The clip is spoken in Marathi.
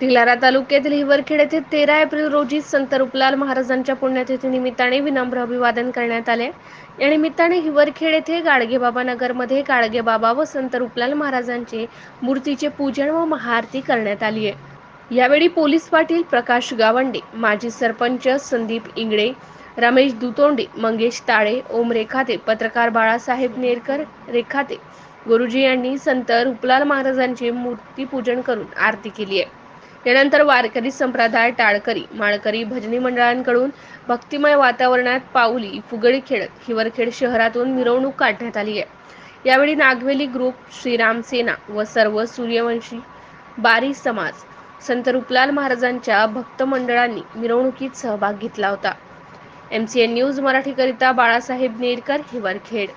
भिलारा तालुक्यातील हिवरखेड येथे तेरा एप्रिल रोजी संत रुपलाल महाराजांच्या पुण्यतिथी निमित्ताने विनम्र अभिवादन करण्यात आले. या निमित्ताने हिवरखेड येथे गाडगेबाबा नगरमध्ये गाडगेबाबा व संत रुपलाल महाराजांचे मूर्तीचे पूजन व महाआरती करण्यात आली आहे. यावेळी पोलीस पाटील प्रकाश गावंडे माजी सरपंच संदीप इंगळे रमेश दुतोंडे मंगेश ताळे ओम रेखाते पत्रकार बाळासाहेब नेरकर रेखाते गुरुजी यांनी संत रुपलाल महाराजांचे मूर्तीपूजन करून आरती केली आहे. यानंतर वारकरी संप्रदाय टाळकरी माळकरी भजनी मंडळांकडून भक्तिमय वातावरणात पाऊली फुगडी खेळत हिवरखेड शहरातून मिरवणूक काढण्यात आली आहे. यावेळी नागवेली ग्रुप श्रीराम सेना व सर्व सूर्यवंशी बारी समाज संत रुपलाल महाराजांच्या भक्त मंडळांनी मिरवणुकीत सहभाग घेतला होता. एम सी एन न्यूज मराठीकरिता बाळासाहेब नेरकर हिवरखेड.